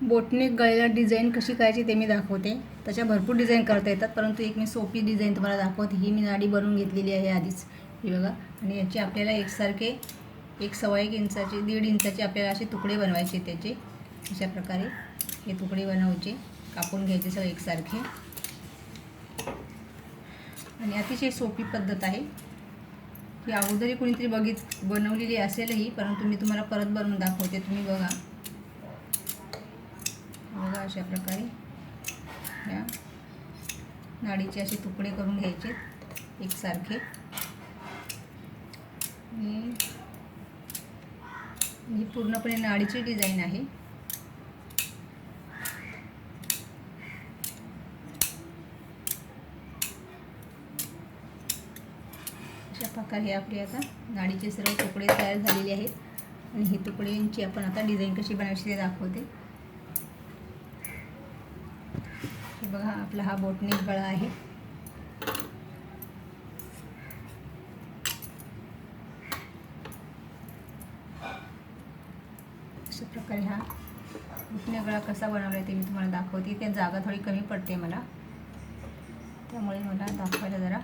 बोटने गळ्याला design कशी करायची ते मी दाखवते. त्याच्या भरपूर डिझाईन करता येतात परंतु एक मी सोपी डिझाईन तुम्हाला दाखवते. ही मी नाडी बनवून घेतलेली आहे आधीच. ही बघा. आणि याची आपल्याला एकसारखे एक सव्वा एक इंचाचे दीड इंचाचे आपल्याला असे तुकडे बनवायचे त्याचे. अशा प्रकारे हे तुकडे बनवायचे कापून घ्यायचे सगळे एकसारखे. आणि अतिशय सोपी पद्धत आहे. ही अगोदरही कुणीतरी बघित बनवलेली असेलही परंतु मी तुम्हाला परत बनवून दाखवते. तुम्ही बघा. अशा प्रकारे. या. नाडीचे असे तुकडे करून घ्यायचे. एकसारखे. ही पूर्णपणे नाडीची डिझाईन आहे. अशा प्रकारे आपले आता नाडीचे सर्व तुकडे तयार झालेले आहेत. आणि ही तुकड्यांची आपण आता डिझाईन कशी बनवायची ते दाखवते. हे बघा आपला हा बोटनिक गळा आहे. अशा प्रकारे हा बुटने गळा कसा बनवला ते मी तुम्हाला दाखवते. त्या जागा थोडी कमी पडते मला. त्यामुळे मला दाखवायला जरा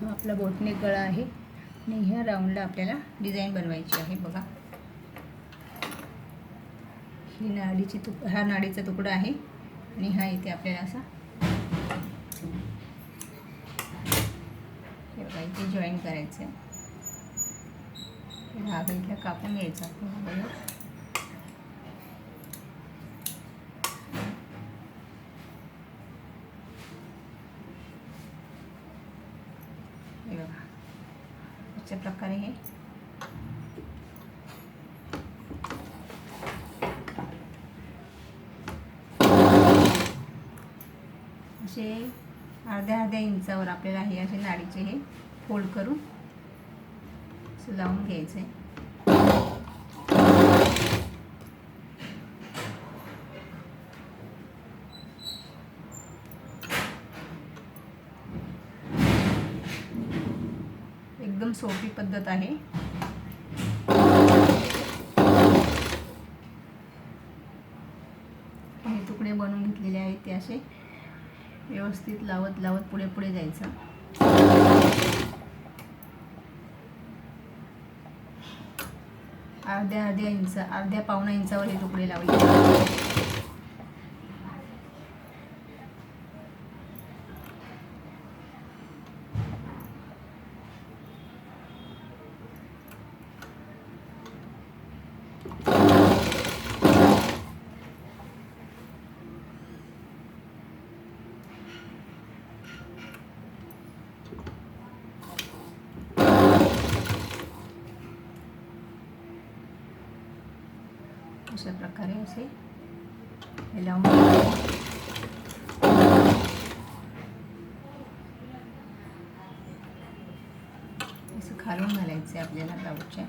हा आपला बोटनेक गळा आहे. आणि ह्या राऊंडला आपल्याला डिझाईन बनवायची आहे बघा. ही नाडीची तुक हा नाडीचा तुकडा आहे. आणि हा इथे आपल्याला असा. बघा इथे जॉईन करायचं आहे धागा इथला कापून घ्यायचा आपल्याला बघा. अशा प्रकारे हे असे अर्ध्या अर्ध्या इंचावर आपल्याला हे असे नाडीचे हे फोल्ड करून लावून घ्यायचे एकदम सोपी पद्धत आहे. हे तुकडे बनवून घेतलेले आहेत ते असे. व्यवस्थित लावत लावत पुढे पुढे जायचं. अर्ध्या अर्ध्या इंच अर्ध्या पावणा इंचावर हे तुकडे लावले अशा प्रकारे असे हे लावून असं खालून घालायचं आहे आपल्याला ब्लाऊजच्या.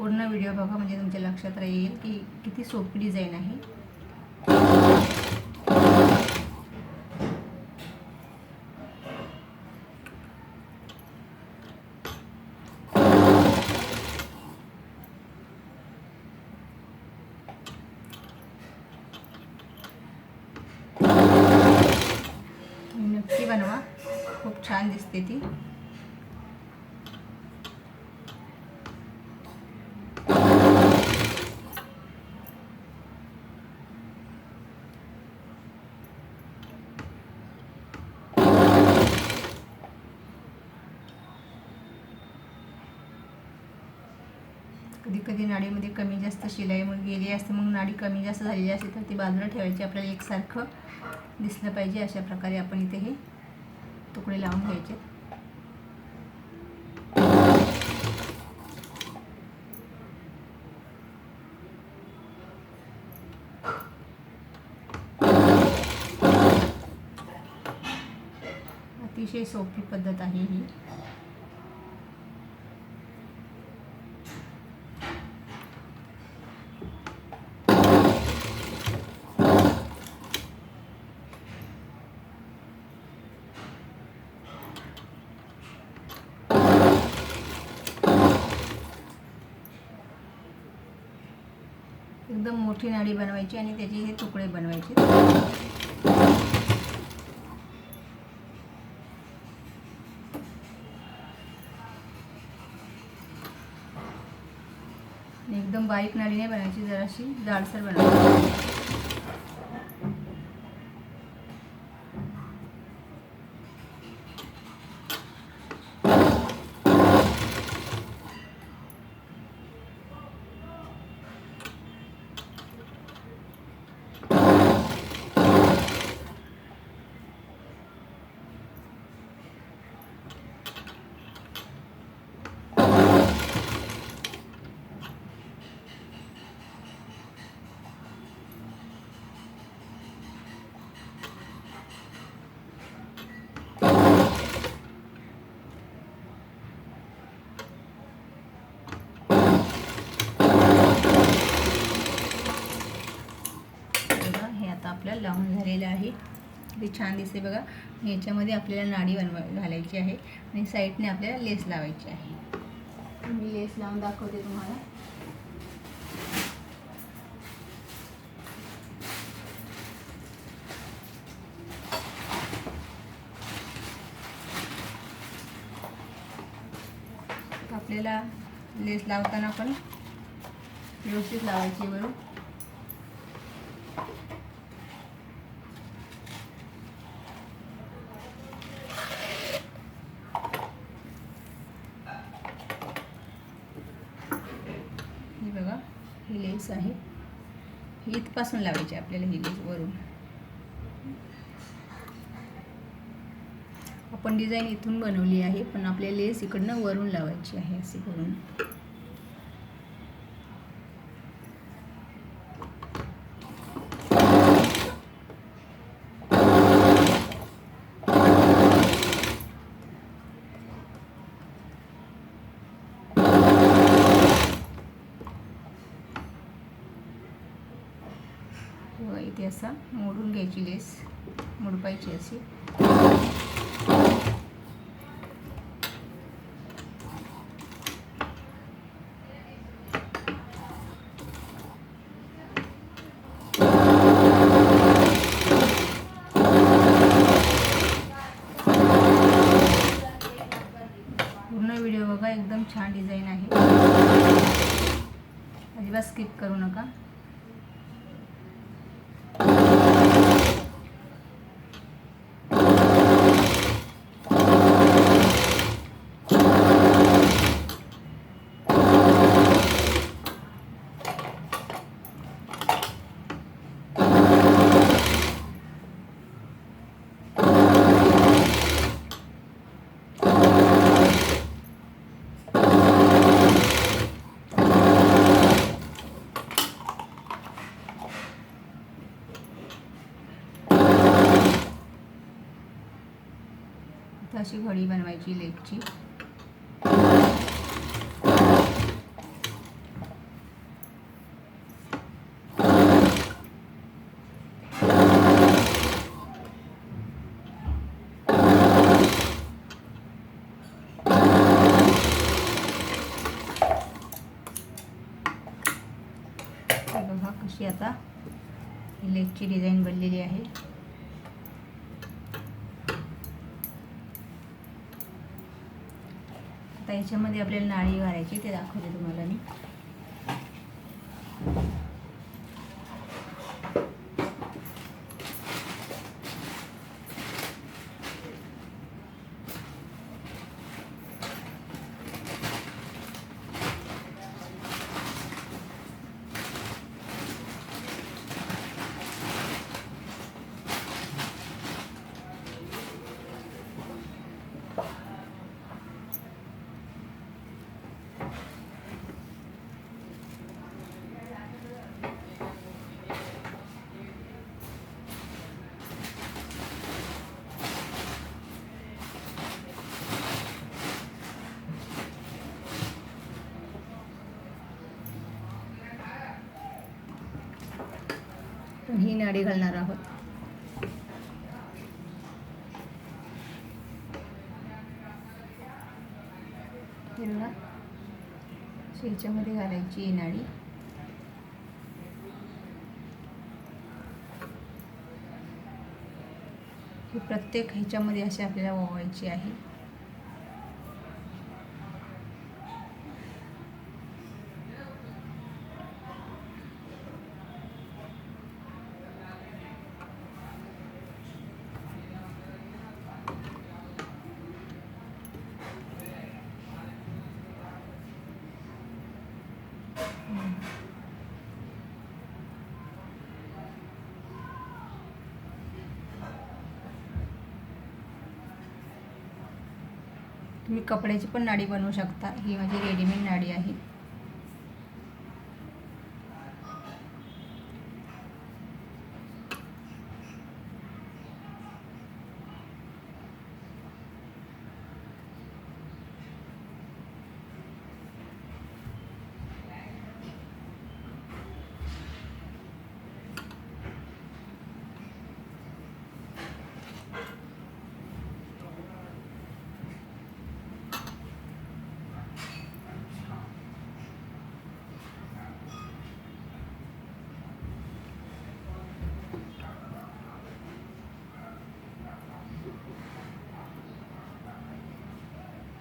पूर्ण व्हिडिओ बघा म्हणजे तुमच्या लक्षात राहील की किती सोपी डिझाईन आहे. नक्की बनवा. खूप छान दिसते ती कधी कधी नाडीमध्ये कमी जास्त शिलाई मग गेली असते मग नाडी कमी जास्त झालेली असते तर ती बाजूला ठेवायची. आपल्याला एकसारखं दिसलं पाहिजे अशा प्रकारे आपण इथे हे तुकडे लावून घ्यायचे. अतिशय सोपी पद्धत आहे ही. एकदम मोठी नाडी बनवायची आणि त्याचे हे तुकडे बनवायचे. एकदम बारीक नाडी नाही बनवायची जराशी जाडसर बनवायची बघा हे आता आपल्याला लावून झालेलं आहे ते छान दिसते बघा. याच्यामध्ये आपल्याला नाडी बनवा घालायची आहे आणि साईडने आपल्याला लेस लावायची आहे. मी लेस लावून दाखवते तुम्हाला. आपल्याला लेस लावताना पण व्यवस्थित लावायची बरोबर हे बघा ही लेस आहे. ही इथपासून लावायची आहे आपल्याला ही लेस वरून. आपण डिझाईन इथून बनवली आहे पण आपल्या लेस इकडनं वरून लावायची आहे असे करून. तेव्हा इथे असा मोडून घ्यायची लेस मोडपायची अशी. पूर्ण व्हिडिओ बघा एकदम छान डिझाईन आहे. अजिबात स्किप करू नका. अशी घडी बनवायची लेगची बघा कशी आता लेगची डिझाईन बनलेली आता याच्यामध्ये आपल्याला नाळी घालायची ते दाखवते तुम्हाला मी. ही नाडी घालणार आहोत. याच्यामध्ये घालायची नाडी. ही प्रत्येक ह्याच्यामध्ये अशी आपल्याला ओवायची आहे. तुम्ही कपड्याची पण नाडी बनवू शकता. ही माझी रेडीमेड नाडी आहे.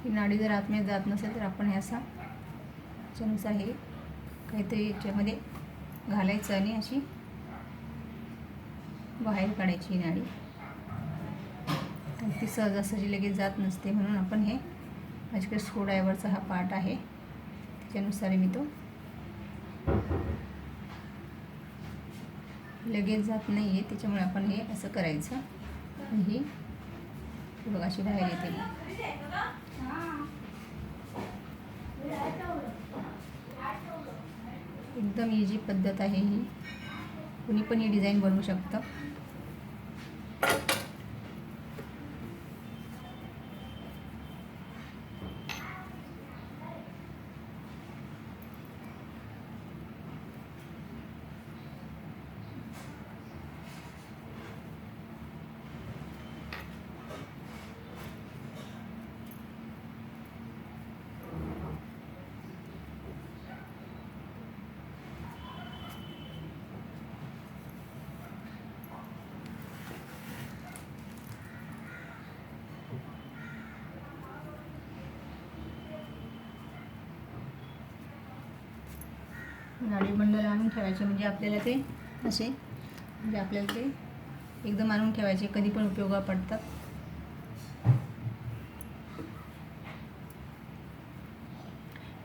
ही नाडी जर आतमध्ये जात नसेल तर आपण हे असा चमचा हे काहीतरी याच्यामध्ये घालायचं आणि अशी बाहेर काढायची ही नाडी ती सहजासहजी लगेच जात नसते म्हणून आपण हे माझ्याकडे स्क्रूड्रायव्हरचा हा पार्ट आहे. त्याच्यानुसार मी तो लगेच जात नाही आहे त्याच्यामुळे आपण हे असं करायचं. आणि ही बघा अशी बाहेर येते. एकदम इजी पद्धत आहे ही कुणी पण ही डिझाईन बनवू शकतं. नाडी बंडल आणून ठेवायचे म्हणजे आपल्याला ते असे म्हणजे आपल्याला ते एकदम आणून ठेवायचे कधी पण उपयोगा पडतात.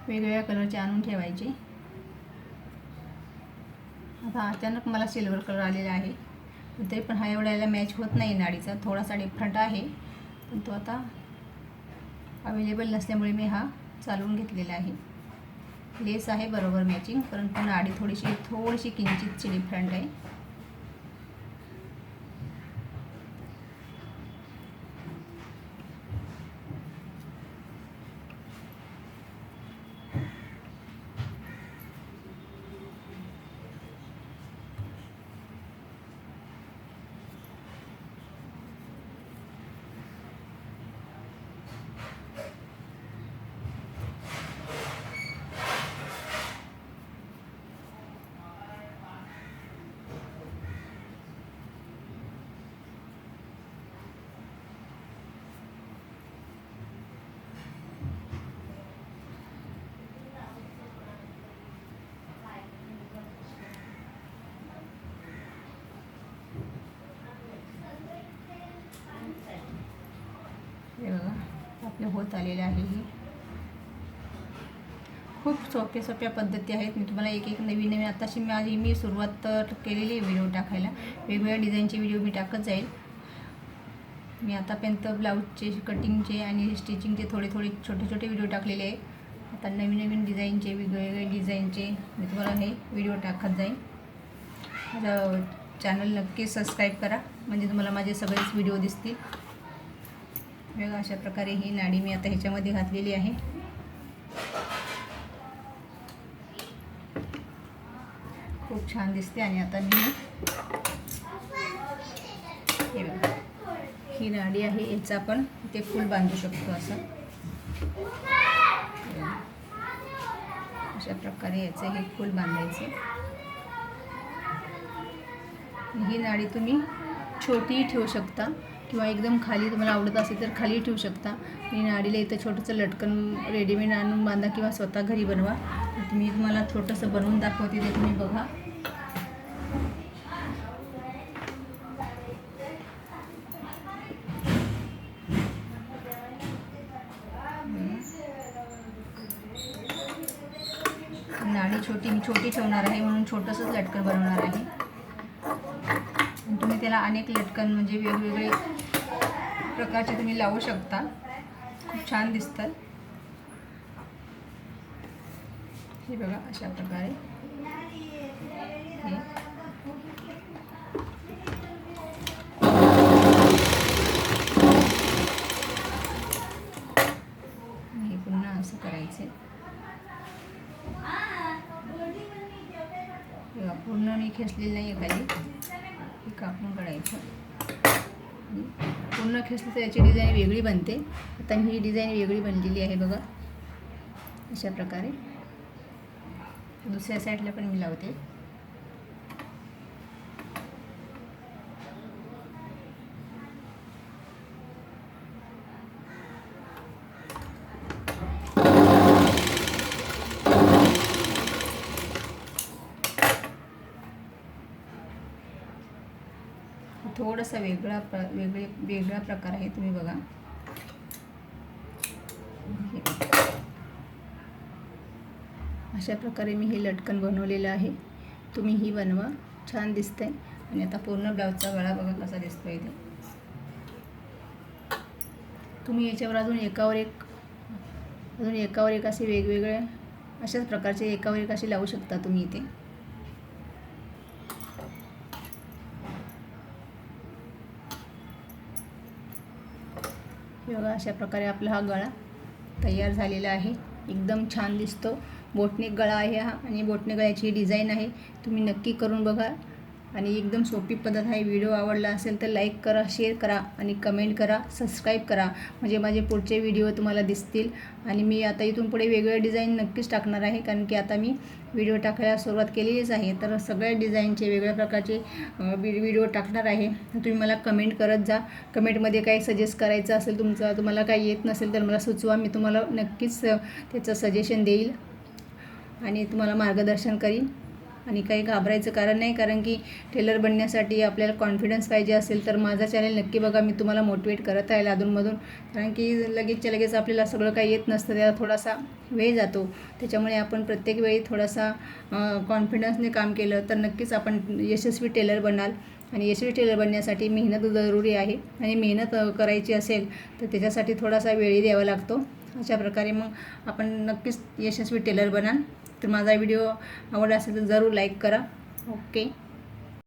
वेगवेगळ्या कलरचे आणून ठेवायचे. आता अचानक मला सिल्वर कलर आलेला आहे तरी पण हा एवढ्याला मॅच होत नाही नाडीचा थोडासा डिफरंट आहे. पण तो आता अवेलेबल नसल्यामुळे मी हा चालवून घेतलेला आहे. लेस आहे बरोबर मॅचिंग परंतु नाडी थोडीशी थोडीशी किंचितची डिफरंट आहे हे बघा आपलं होत आलेलं आहे ही. खूप सोप्या सोप्या पद्धती आहेत. मी तुम्हाला एक एक नवीन नवीन आताशी माझी मी सुरुवात तर केलेली आहे व्हिडिओ टाकायला. वेगवेगळ्या डिझाईनचे व्हिडिओ मी टाकत जाईल. मी आतापर्यंत ब्लाऊजचे कटिंगचे आणि स्टिचिंगचे थोडे थोडे छोटे छोटे व्हिडिओ टाकलेले आहे. आता नवीन नवीन डिझाईनचे वेगवेगळे डिझाईनचे मी तुम्हाला हे व्हिडिओ टाकत जाईल माझं चॅनल नक्की सबस्क्राईब करा. म्हणजे तुम्हाला माझे सगळेच व्हिडिओ दिसतील. बघा अशा प्रकारे ही नाडी मी आता ह्याच्यामध्ये घातलेली आहे. खूप छान दिसते आणि आता मी हे बघा ही नाडी आहे याचं आपण ते फूल बांधू शकतो असं. अशा प्रकारे याचं हे फूल बांधायचं. ही नाडी तुम्ही छोटीही ठेवू शकता. किंवा एकदम खाली तुम्हाला आवडत असेल तर खाली ठेवू शकता. आणि नाडीला इथं छोटंसं लटकन रेडीमेड आणून बांधा किंवा स्वतः घरी बनवा. मी तुम्हाला छोटंसं बनवून दाखवते ते तुम्ही बघा. नाडी छोटी मी छोटी ठेवणार आहे म्हणून छोटंसंच लटकन बनवणार आहे. तुम्ही त्याला अनेक लटकन म्हणजे वेगवेगळे प्रकारचे तुम्ही लावू शकता. खूप छान दिसतात. हे बघा अशा प्रकारे. हे. पुन्हा असं करायचं. बघा, पूर्ण मी खेचलेलं नाही आहे खाली. हे कापून काढायचं. पूर्ण खेचलं तर याची डिझाईन वेगळी बनते. आता ही डिझाईन वेगळी बनलेली आहे बघा. अशा प्रकारे. दुसऱ्या साईडला पण मी लावते. थोडासा वेगळा प्र वेगळे वेगळा प्रकार आहे तुम्ही बघा. हे. अशा प्रकारे मी हे लटकन बनवलेलं आहे. तुम्ही ही बनवा. छान दिसतंय. आणि आता पूर्ण ब्लाऊजचा गळा बघा कसा दिसतो इथे. तुम्ही याच्यावर अजून एकावर एक अजून एकावर एक असे वेगवेगळे अशाच प्रकारचे एकावर एक असे लावू शकता तुम्ही इथे. बघा अशा प्रकारे आपला हा गळा तयार झालेला आहे. एकदम छान दिसतो. बोटनेक गळा आहे हा आणि बोटने गळ्याची डिझाईन आहे. तुम्ही नक्की करून बघा. आणि एकदम सोपी पद्धत आहे व्हिडिओ आवडला असेल तर लाईक करा शेअर करा आणि कमेंट करा सबस्क्राईब करा. म्हणजे माझे पुढचे व्हिडिओ तुम्हाला दिसतील. आणि मी आता इथून पुढे वेगवेगळ्या डिझाईन नक्कीच टाकणार आहे कारण की आता मी व्हिडिओ टाकायला सुरुवात केलेलीच आहे. तर सगळ्या डिझाईनचे वेगळ्या प्रकारचे व्हिडिओ टाकणार आहे. तुम्ही मला कमेंट करत जा. कमेंटमध्ये काही सजेस्ट करायचं असेल तुमचं तुम्हाला काही येत नसेल तर मला सुचवा. मी तुम्हाला नक्कीच त्याचं सजेशन देईल. आणि तुम्हाला मार्गदर्शन करीन. आणि काही घाबरायचं कारण नाही कारण की टेलर बनण्यासाठी आपल्याला कॉन्फिडन्स पाहिजे असेल तर माझा चॅनल नक्की बघा मी तुम्हाला मोटिवेट करत राहील अधूनमधून. कारण की लगेचच्या लगेच आपल्याला सगळं काही येत नसतं त्याला थोडासा वेळ जातो. त्याच्यामुळे आपण प्रत्येक वेळी थोडासा कॉन्फिडन्सने काम केलं तर नक्कीच आपण यशस्वी टेलर बनाल. आणि यशस्वी टेलर बनण्यासाठी मेहनत जरुरी आहे. आणि मेहनत करायची असेल तर त्याच्यासाठी थोडासा वेळही द्यावा लागतो. अशा प्रकारे मग आपण नक्कीच यशस्वी टेलर बनाल. तर माझा व्हिडिओ आवडला असेल तर जरूर लाईक करा. ओके